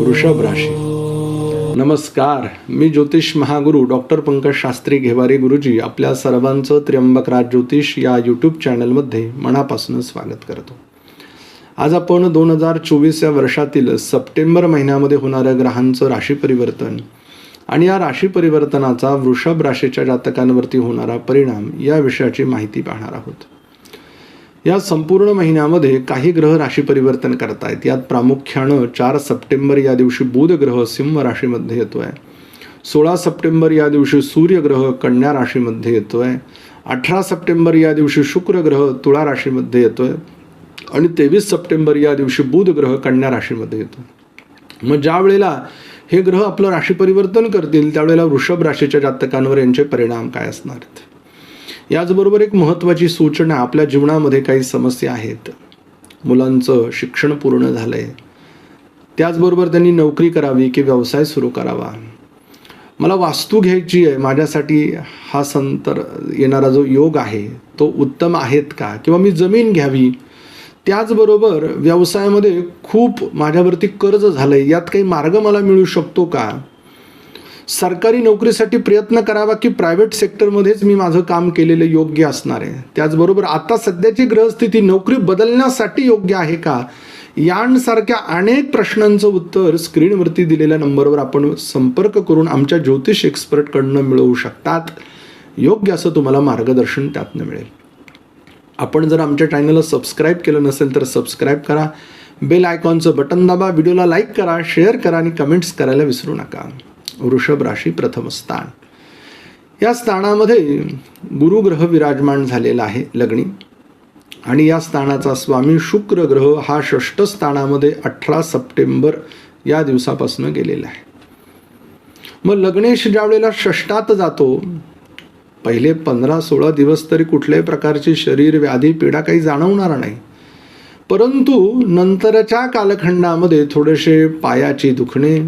वृषभ राशी नमस्कार मी ज्योतिष महागुरु डॉक्टर पंकज शास्त्री घेवारे गुरुजी आपल्या सर्वांचं त्र्यंबकराज ज्योतिष या यूट्यूब चॅनलमध्ये मनापासून स्वागत करतो. आज आपण दोन हजार चोवीस या वर्षातील सप्टेंबर महिन्यामध्ये होणाऱ्या ग्रहांचं राशी परिवर्तन आणि या राशी परिवर्तनाचा वृषभ राशीच्या जातकांवरती होणारा परिणाम या विषयाची माहिती पाहणार आहोत. या संपूर्ण महिन्यामध्ये काही ग्रह राशी परिवर्तन करतायत. यात प्रामुख्यानं चार सप्टेंबर या दिवशी बुध ग्रह सिंह राशीमध्ये येतो आहे सोळा सप्टेंबर या दिवशी सूर्यग्रह कन्या राशीमध्ये येतो आहे अठरा सप्टेंबर या दिवशी शुक्र ग्रह तुळा राशीमध्ये येतो आहे आणि तेवीस सप्टेंबर या दिवशी बुध ग्रह कन्या राशीमध्ये येतो मग ज्या वेळेला हे ग्रह आपलं राशी परिवर्तन करतील त्यावेळेला वृषभ राशीच्या जातकांवर यांचे परिणाम काय असणार आहेत? याचबरोबर एक महत्त्वाची सूचना आपल्या जीवनामध्ये काही समस्या आहेत. मुलांचं शिक्षण पूर्ण झालं आहे त्याचबरोबर त्यांनी नोकरी करावी की व्यवसाय सुरू करावा. मला वास्तू घ्यायची आहे. माझ्यासाठी हा संतर येणारा जो योग आहे तो उत्तम आहेत का? किंवा मी जमीन घ्यावी? त्याचबरोबर व्यवसायामध्ये खूप माझ्यावरती कर्ज झालं आहे यात काही मार्ग मला मिळू शकतो का? सरकारी नोकरीसाठी प्रयत्न करावा की प्रायव्हेट सेक्टरमध्येच मी माझं काम केलेलं योग्य असणार आहे. त्याचबरोबर आता सध्याची ग्रहस्थिती नोकरी बदलण्यासाठी योग्य आहे का? यांसारख्या अनेक प्रश्नांचं उत्तर स्क्रीनवरती दिलेल्या नंबरवर आपण संपर्क करून आमच्या ज्योतिष एक्सपर्टकडनं मिळवू शकतात. योग्य असं तुम्हाला मार्गदर्शन त्यातनं मिळेल. आपण जर आमच्या चॅनलला सबस्क्राईब केलं नसेल तर सबस्क्राईब करा. बेल आयकॉनचं बटन दाबा. व्हिडिओला लाईक करा शेअर करा आणि कमेंट्स करायला विसरू नका. वृषभ राशी प्रथम स्थान. या स्थानामध्ये गुरुग्रह विराजमान झालेला आहे लग्नी. आणि या स्थानाचा स्वामी शुक्र ग्रह हा षष्ठ स्थानामध्ये अठरा सप्टेंबर या दिवसापासून गेलेला आहे. मग लग्नेश ज्यावेळेला षष्टात जातो पहिले पंधरा सोळा दिवस तरी कुठल्याही प्रकारची शरीर व्याधी पीडा काही जाणवणार नाही. परंतु नंतरच्या कालखंडामध्ये थोडेसे पायाची दुखणे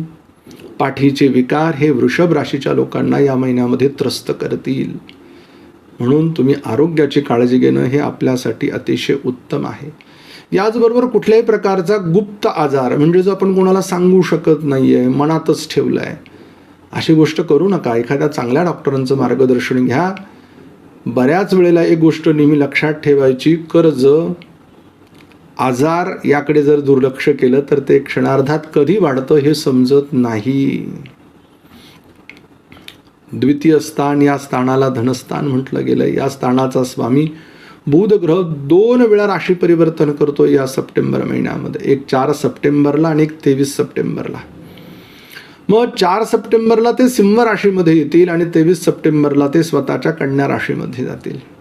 पाठीचे विकार हे वृषभ राशीच्या लोकांना या महिन्यामध्ये त्रस्त करतील. म्हणून तुम्ही आरोग्याची काळजी घेणं हे आपल्यासाठी अतिशय उत्तम आहे. याचबरोबर कुठल्याही प्रकारचा गुप्त आजार म्हणजे जो आपण कोणाला सांगू शकत नाही आहे मनातच ठेवलं आहे अशी गोष्ट करू नका. एखाद्या चांगल्या डॉक्टरांचं मार्गदर्शन घ्या. बऱ्याच वेळेला एक गोष्ट नेहमी लक्षात ठेवायची कर्ज आजार याकडे जर दुर्लक्ष केलं तर ते क्षणार्धात कधी वाढतं हे समजत नाही. द्वितीय स्थान या स्थानाला धनस्थान म्हटलं गेलं. या स्थानाचा स्वामी बुध ग्रह दोन वेळा राशी परिवर्तन करतो या सप्टेंबर महिन्यामध्ये. एक चार सप्टेंबरला आणि एक तेवीस सप्टेंबरला. मग चार सप्टेंबरला ते सिंह राशीमध्ये येतील आणि तेवीस सप्टेंबरला ते स्वतःच्या कन्या राशीमध्ये जातील.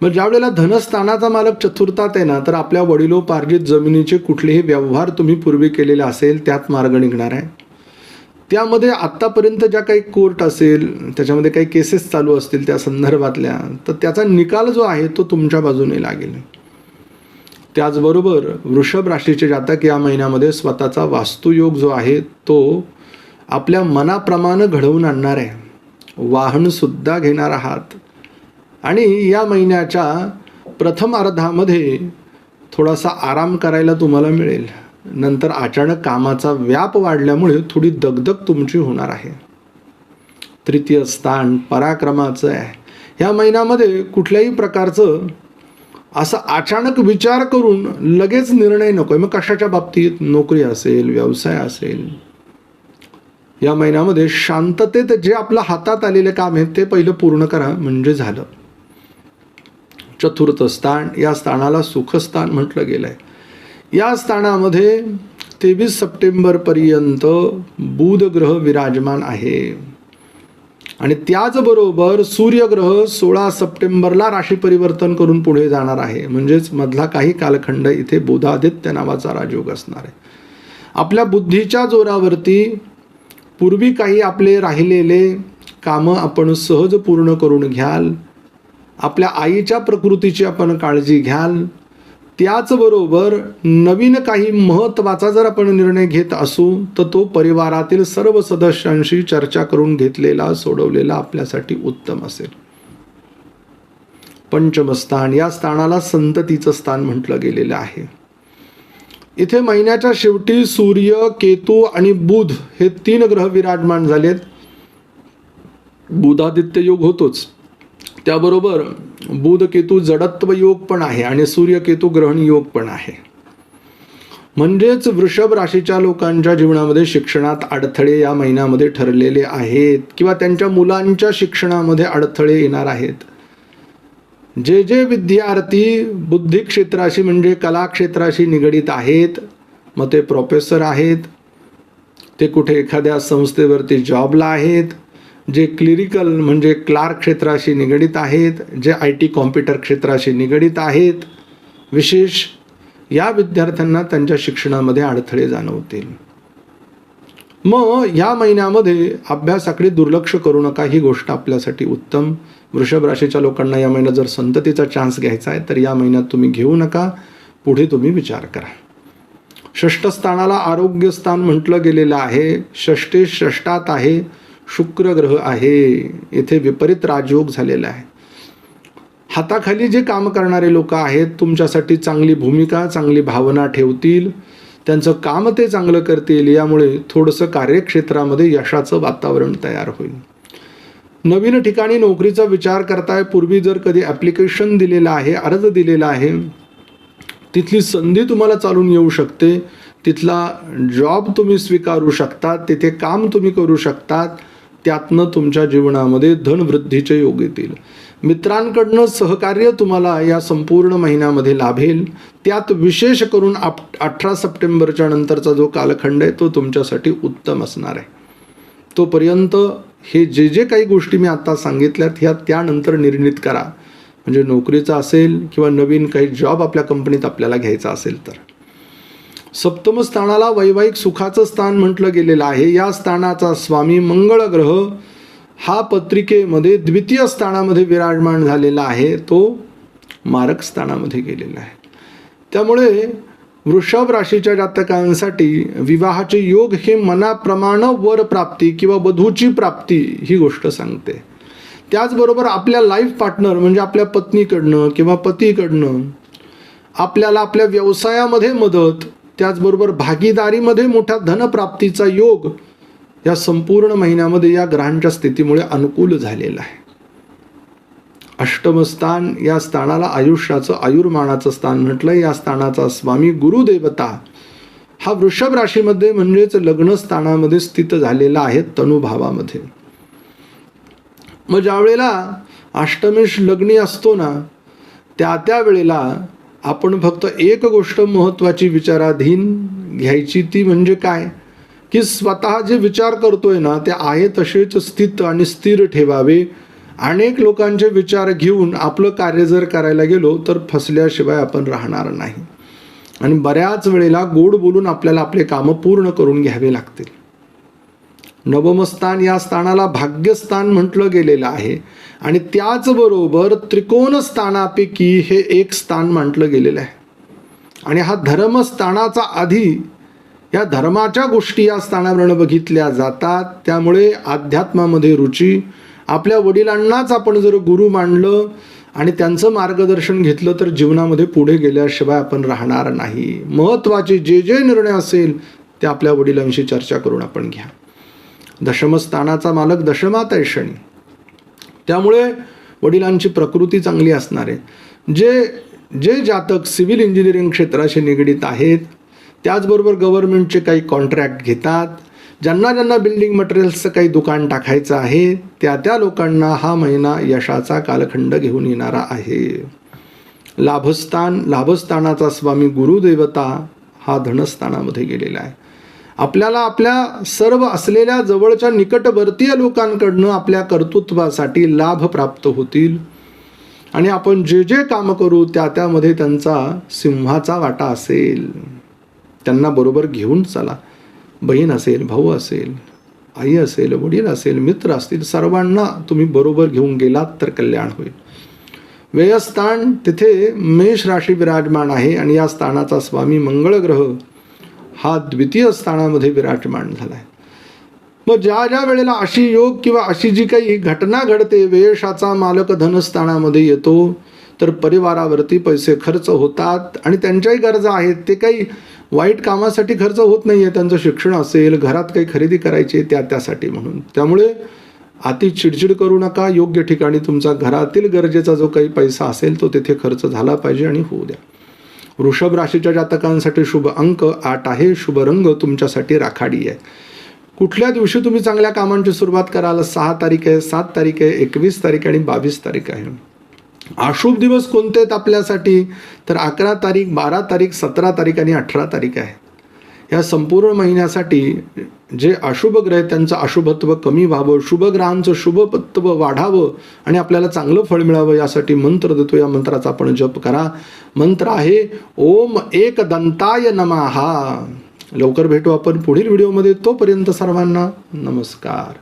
मग ज्या वेळेला धनस्थानाचा मालक चतुर्थात आहे ना तर आपल्या वडिलोपार्जित जमिनीचे कुठलेही व्यवहार तुम्ही पूर्वी केलेले असेल त्यात मार्ग निघणार आहे. त्यामध्ये आत्तापर्यंत ज्या काही कोर्ट असेल त्याच्यामध्ये काही केसेस चालू असतील त्या संदर्भातल्या तर त्याचा निकाल जो आहे तो तुमच्या बाजूने लागेल. त्याचबरोबर वृषभ राशीचे जातक या महिन्यामध्ये स्वतःचा वास्तुयोग जो आहे तो आपल्या मनाप्रमाणे घडवून आणणार आहे. वाहनसुद्धा घेणार आहात. आणि या महिन्याच्या प्रथम अर्धामध्ये थोडासा आराम करायला तुम्हाला मिळेल. नंतर अचानक कामाचा व्याप वाढल्यामुळे थोडी दगदग तुमची होणार आहे. तृतीय स्थान पराक्रमाचं आहे. ह्या महिन्यामध्ये कुठल्याही प्रकारचं असं अचानक विचार करून लगेच निर्णय नको आहे मग कशाच्या बाबतीत? नोकरी असेल व्यवसाय असेल. या महिन्यामध्ये शांततेत जे आपलं हातात आलेले काम आहे ते पहिलं पूर्ण करा म्हणजे झालं. चतुर्थ स्थान या स्थानाला सुखस्थान म्हटलं गेलं आहे या स्थानामध्ये तेवीस सप्टेंबरपर्यंत बुधग्रह विराजमान आहे. आणि त्याचबरोबर सूर्यग्रह सोळा सप्टेंबरला राशी परिवर्तन करून पुढे जाणार आहे. म्हणजेच मधला काही कालखंड इथे बुधादित्य नावाचा राजयोग असणार आहे. आपल्या बुद्धीच्या जोरावरती पूर्वी काही आपले राहिलेले कामं आपण सहज पूर्ण करून घ्याल. आपल्या आईच्या प्रकृतीची आपण काळजी घ्याल. त्याचबरोबर नवीन काही महत्त्वाचा जर आपण निर्णय घेत असू तर तो परिवारातील सर्व सदस्यांशी चर्चा करून घेतलेला सोडवलेला आपल्यासाठी उत्तम असेल. पंचमस्थान या स्थानाला संततीचं स्थान म्हटलं गेलेलं आहे. इथे महिन्याच्या शेवटी सूर्य केतू आणि बुध हे तीन ग्रह विराजमान झालेत. बुधादित्य योग होतोच. त्याबरोबर बुध केतू जडत्व योग पण आहे आणि सूर्य केतू ग्रहण योग पण आहे. म्हणजेच वृषभ राशीच्या लोकांच्या जीवनामध्ये शिक्षणात अडथळे या महिन्यामध्ये ठरलेले आहेत किंवा त्यांच्या मुलांच्या शिक्षणामध्ये अडथळे येणार आहेत. जे जे विद्यार्थी बुद्धी क्षेत्राशी म्हणजे कला क्षेत्राशी निगडीत आहेत मग ते प्रोफेसर आहेत ते कुठे एखाद्या संस्थेवरती जॉबला आहेत जे क्लिरिकल म्हणजे क्लार्क क्षेत्राशी निगडीत आहेत जे आय टी कॉम्प्युटर क्षेत्राशी निगडीत आहेत विशेष या विद्यार्थ्यांना त्यांच्या शिक्षणामध्ये अडथळे जाणवतील. मग या महिन्यामध्ये अभ्यासाकडे दुर्लक्ष करू नका ही गोष्ट आपल्यासाठी उत्तम. वृषभ राशीच्या लोकांना या महिन्यात जर संततीचा चान्स घ्यायचा आहे तर या महिन्यात तुम्ही घेऊ नका. पुढे तुम्ही विचार करा. षष्ठ स्थानाला आरोग्य स्थान म्हटलं गेलेलं आहे. षष्टे षष्टात आहे. शुक्र ग्रह आहे. येथे विपरीत राजयोग झालेला आहे. हाताखाली जे काम करणारे लोक आहेत तुमच्यासाठी चांगली भूमिका चांगली भावना ठेवतील. त्यांचं काम ते चांगलं करतील यामुळे थोडंसं कार्यक्षेत्रामध्ये यशाचं वातावरण तयार होईल. नवीन ठिकाणी नोकरीचा विचार करताय पूर्वी जर कधी ॲप्लिकेशन दिलेलं आहे अर्ज दिलेला आहे तिथली संधी तुम्हाला चालून येऊ शकते. तिथला जॉब तुम्ही स्वीकारू शकतात तिथे काम तुम्ही करू शकतात. त्यातनं तुमच्या जीवनामध्ये धनवृद्धीचे योग येतील. मित्रांकडनं सहकार्य तुम्हाला या संपूर्ण महिन्यामध्ये लाभेल. त्यात विशेष करून आप अठरा सप्टेंबरच्या नंतरचा जो कालखंड आहे तो तुमच्यासाठी उत्तम असणार आहे. तोपर्यंत हे जे जे काही गोष्टी मी आत्ता सांगितल्यात ह्या त्यानंतर निर्णित करा. म्हणजे नोकरीचा असेल किंवा नवीन काही जॉब आपल्या कंपनीत आपल्याला घ्यायचा असेल तर. सप्तम स्थानाला वैवाहिक सुखाचं स्थान म्हटलं गेलेलं आहे. या स्थानाचा स्वामी मंगळ ग्रह हा पत्रिकेमध्ये द्वितीय स्थानामध्ये विराजमान झालेला आहे. तो मारक स्थानामध्ये गेलेला आहे. त्यामुळे वृषभ राशीच्या जातकांसाठी विवाहाचे योग हे मनाप्रमाण वर प्राप्ती किंवा वधूची प्राप्ती ही गोष्ट सांगते. त्याचबरोबर आपल्या लाईफ पार्टनर म्हणजे आपल्या पत्नीकडनं किंवा पतीकडनं आपल्याला आपल्या व्यवसायामध्ये मदत त्याचबरोबर भागीदारीमध्ये मोठ्या धनप्राप्तीचा योग या संपूर्ण महिन्यामध्ये या ग्रहांच्या स्थितीमुळे अनुकूल झालेला आहे. अष्टमस्थान या स्थानाला आयुष्याचं आयुर्मानाचं स्थान म्हटलं. या स्थानाचा स्वामी गुरुदेवता हा वृषभ राशीमध्ये म्हणजेच लग्नस्थानामध्ये स्थित झालेला आहे तनुभावामध्ये. मग ज्या वेळेला अष्टमेश लग्नी असतो ना त्या त्या वेळेला आपण फक्त एक गोष्ट महत्त्वाची विचाराधीन घ्यायची ती म्हणजे काय? की स्वतः जे विचार करतोय ना ते आहे तसेच स्थित आणि स्थिर ठेवावे. अनेक लोकांचे विचार घेऊन आपलं कार्य जर करायला गेलो तर फसल्याशिवाय आपण राहणार नाही. आणि बऱ्याच वेळेला गोड बोलून आपल्याला आपले कामं पूर्ण करून घ्यावे लागतील. नवमस्थान या स्थानाला भाग्यस्थान म्हटलं गेलेलं आहे. आणि त्याचबरोबर त्रिकोण स्थानापैकी हे एक स्थान म्हटलं गेलेलं आहे. आणि हा धर्मस्थानाचा आधी या धर्माच्या गोष्टी या स्थानावरनं बघितल्या जातात. त्यामुळे अध्यात्मामध्ये रुची आपल्या वडिलांनाच आपण जर गुरु मानलं आणि त्यांचं मार्गदर्शन घेतलं तर जीवनामध्ये पुढे गेल्याशिवाय आपण राहणार नाही. महत्त्वाचे जे जे निर्णय असेल ते आपल्या वडिलांशी चर्चा करून आपण घ्या. दशमस्थानाचा मालक दशमात आहे शनी. त्यामुळे वडिलांची प्रकृती चांगली असणार आहे. जे जे जातक सिव्हिल इंजिनिअरिंग क्षेत्राशी निगडीत आहेत त्याचबरोबर गव्हर्नमेंटचे काही कॉन्ट्रॅक्ट घेतात ज्यांना ज्यांना बिल्डिंग मटेरियल्सचं काही दुकान टाकायचं आहे त्या त्या लोकांना हा महिना यशाचा कालखंड घेऊन येणारा आहे. लाभस्थान लाभस्थानाचा स्वामी गुरुदेवता हा धनस्थानामध्ये गेलेला आहे. आपल्याला आपल्या सर्व असलेल्या जवळच्या निकटवर्तीय लोकांकडनं आपल्या कर्तृत्वासाठी लाभ प्राप्त होतील. आणि आपण जे जे काम करू त्या त्यामध्ये त्यांचा सिंहाचा वाटा असेल. त्यांना बरोबर घेऊन चला. बहीण असेल भाऊ असेल आई असेल वडील असेल मित्र असतील सर्वांना तुम्ही बरोबर घेऊन गेलात तर कल्याण होईल. व्ययस्थान तिथे मेष राशी विराजमान आहे आणि या स्थानाचा स्वामी मंगळ ग्रह हा द्वितीय स्थानामध्ये विराजमान झाला आहे मग ज्या ज्या वेळेला अशी योग किंवा अशी जी काही घटना घडते वेशाचा मालक धनस्थानामध्ये येतो तर परिवारावरती पैसे खर्च होतात आणि त्यांच्याही गरजा आहेत. ते काही वाईट कामासाठी खर्च होत नाही आहे त्यांचं शिक्षण असेल घरात काही खरेदी करायची आहे त्या त्यासाठी म्हणून. त्यामुळे अति चिडचिड करू नका. योग्य ठिकाणी तुमचा घरातील गरजेचा जो काही पैसा असेल तो तिथे खर्च झाला पाहिजे आणि होऊ द्या. वृषभ राशीच्या जातकांसाठी शुभ अंक आठ आहे शुभ रंग तुमच्यासाठी राखाडी आहे. कुठल्या दिवशी तुम्ही चांगल्या कामांची सुरुवात कराल? सहा तारीख आहे सात तारीख आहे एकवीस तारीख आणि बावीस तारीख आहे. अशुभ दिवस कोणते आहेत आपल्यासाठी? तर अकरा तारीख बारा तारीख सतरा तारीख आणि अठरा तारीख आहे. या संपूर्ण महिन्यासाठी जे अशुभ ग्रह त्यांचं अशुभत्व कमी व्हावं शुभग्रहांचं शुभत्व वाढावं आणि आपल्याला चांगलं फळ मिळावं यासाठी मंत्र देतो. या मंत्राचा आपण जप करा. मंत्र आहे ओम एक दंताय नमहा लवकर भेटू आपण पुढील व्हिडिओमध्ये. तोपर्यंत सर्वांना नमस्कार.